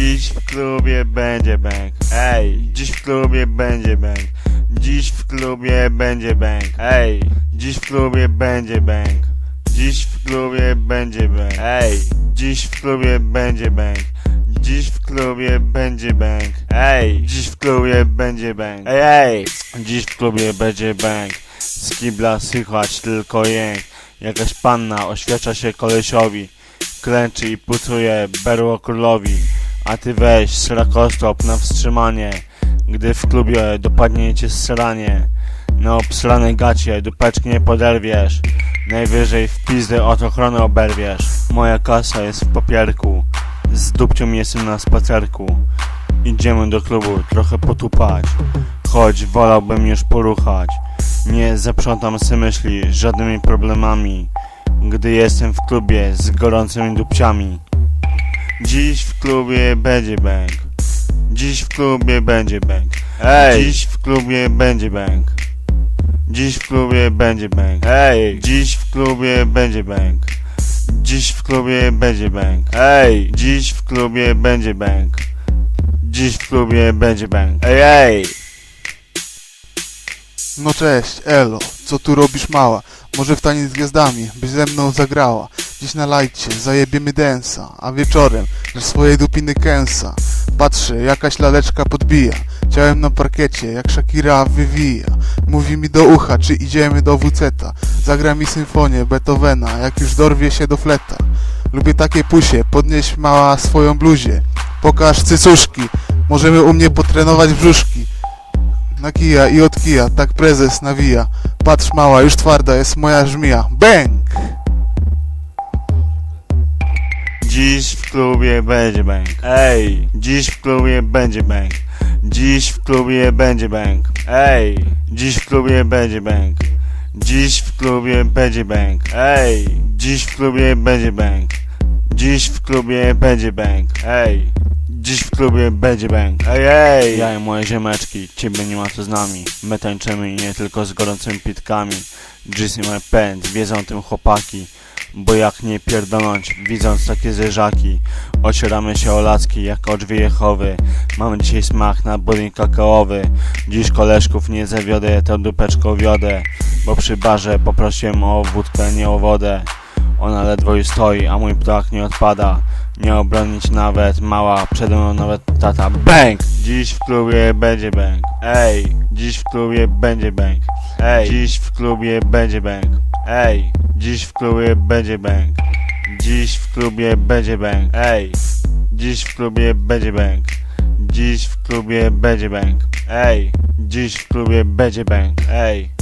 Dziś w klubie będzie bank. Ej, dziś w klubie będzie bank. Dziś w klubie będzie bank. Ej, dziś w klubie będzie bank. Dziś w klubie będzie bank. Ej, dziś w klubie będzie bank. Dziś w klubie będzie bank. Ej, dziś w klubie będzie bank. Ej, ej, dziś w klubie będzie bank. Z kibla słychać tylko jęk. Jakaś panna oświadcza się kolesiowi. Klęczy i pucuje berło królowi. A ty weź srakostop na wstrzymanie. Gdy w klubie dopadnie cię sranie. Na obsrane gacie dupeczki nie poderwiesz. Najwyżej w pizdy od ochrony oberwiesz. Moja kasa jest w papierku. Z dupcią jestem na spacerku. Idziemy do klubu trochę potupać. Choć wolałbym już poruchać. Nie zaprzątam se myśli żadnymi problemami. Gdy jestem w klubie z gorącymi dupciami. Dziś w klubie będzie bank. Dziś w klubie będzie bank. Ej! Dziś w klubie będzie bank. Dziś w klubie będzie bank. Ej! Dziś w klubie będzie bank. Dziś w klubie będzie bank. Ej! Dziś w klubie będzie bank. Dziś w klubie będzie bank. Ej, ej! No cześć, Elo, co tu robisz mała? Może w taniec z gwiazdami, byś ze mną zagrała Dziś na lajcie, zajebiemy densa A wieczorem, że swojej dupiny kęsa Patrzę, jakaś laleczka podbija Ciałem na parkiecie, jak Shakira wywija Mówi mi do ucha, czy idziemy do WC-ta Zagra mi symfonię Beethovena, jak już dorwie się do fleta Lubię takie pusie, podnieś mała swoją bluzie Pokaż cycuszki, możemy u mnie potrenować brzuszki na kija i od kija, tak prezes nawija. Patrz mała, już twarda jest moja żmija. Bęk! Dziś w klubie będzie bank. Ej! Dziś w klubie będzie bank. Dziś w klubie będzie bank. Ej! Dziś w klubie będzie bank. Dziś w klubie będzie bank. Ej! Dziś w klubie będzie bank. Dziś w klubie będzie bank. Ej! Dziś w klubie będzie bank. Ej, ej! Ja i moje ziemeczki, ciebie nie ma co z nami. My tańczymy i nie tylko z gorącymi pitkami. Dziś i my pęd, wiedzą o tym chłopaki. Bo jak nie pierdoląć, widząc takie zerzaki Ocieramy się o lacki jak o drzwi Jehowy. Mamy dzisiaj smak na budyń kakaowy. Dziś koleżków nie zawiodę, tę dupeczką wiodę Bo przy barze poprosiłem o wódkę, nie o wodę. Ona ledwo już stoi, a mój ptak nie odpada. Nie obronić nawet mała, przede mną nawet tata. Bęk! Dziś w klubie będzie bęk. Ej! Dziś w klubie będzie bęk. Ej! Dziś w klubie będzie bęk Ej! Dziś w klubie będzie bank. Dziś w klubie będzie bank. Ej! Dziś w klubie będzie bank. Dziś w klubie będzie bank. Ej! Dziś w klubie będzie bank. Ej!